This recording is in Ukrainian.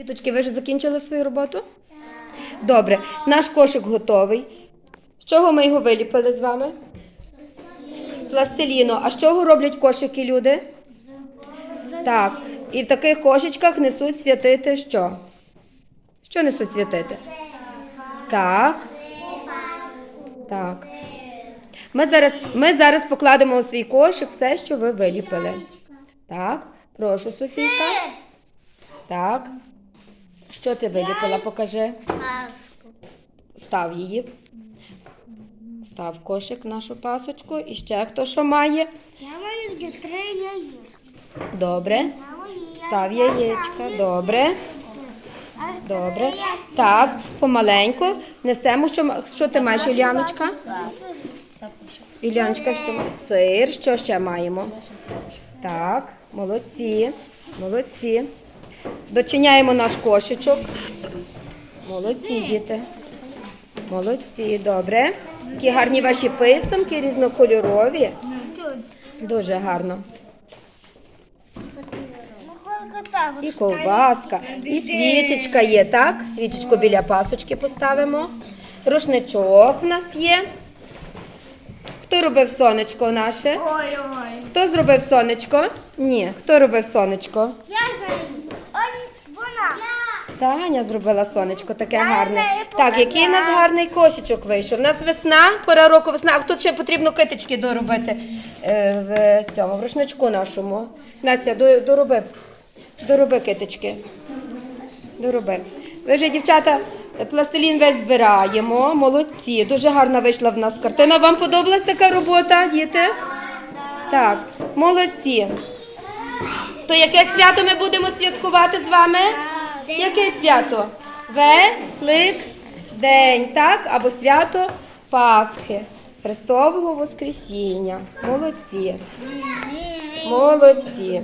Діточки, ви вже закінчили свою роботу? Добре, наш кошик готовий. З чого ми його виліпили з вами? З пластиліну. А з чого роблять кошики люди? Так. І в таких кошечках несуть святити що? Що несуть святити? Так. Так. Ми зараз, ми зараз покладемо у свій кошик все, що ви виліпили. Так, прошу, Софійка. Так. Що ти виліпила? Покажи. Паску. Став її. Став кошик нашу пасочку. І ще хто що має. Я маю где три яєчка. Добре. Став яєчка. Добре. Добре. Так, помаленьку. Несемо, що, що ти маєш, Юліаночка? Юліаночка, що має? Сир. Що ще маємо? Так, молодці. Молодці. Дочиняємо наш кошечок. Молодці, діти. Молодці, добре. Які гарні ваші писанки, різнокольорові. Дуже гарно. І ковбаска, і свічечка є, так? Свічечку біля пасочки поставимо. Рушничок в нас є. Хто робив сонечко наше? Ой-ой. Хто зробив сонечко? Ні. Хто робив сонечко? Я. Таня зробила сонечко, таке гарне. Так, який у нас гарний кошечок вийшов. У нас весна, пора року весна. А тут ще потрібно китички доробити е, в цьому, в рушничку нашому. Настя, до- дороби, дороби китички. Дороби. Ви вже, дівчата, пластилін весь збираємо. Молодці. Дуже гарна вийшла в нас картина. Вам подобалась така робота, діти? Так, молодці. То яке свято ми будемо святкувати з вами? Яке свято? Великдень, так? Або свято Пасхи, Христового Воскресіння. Молодці. Молодці.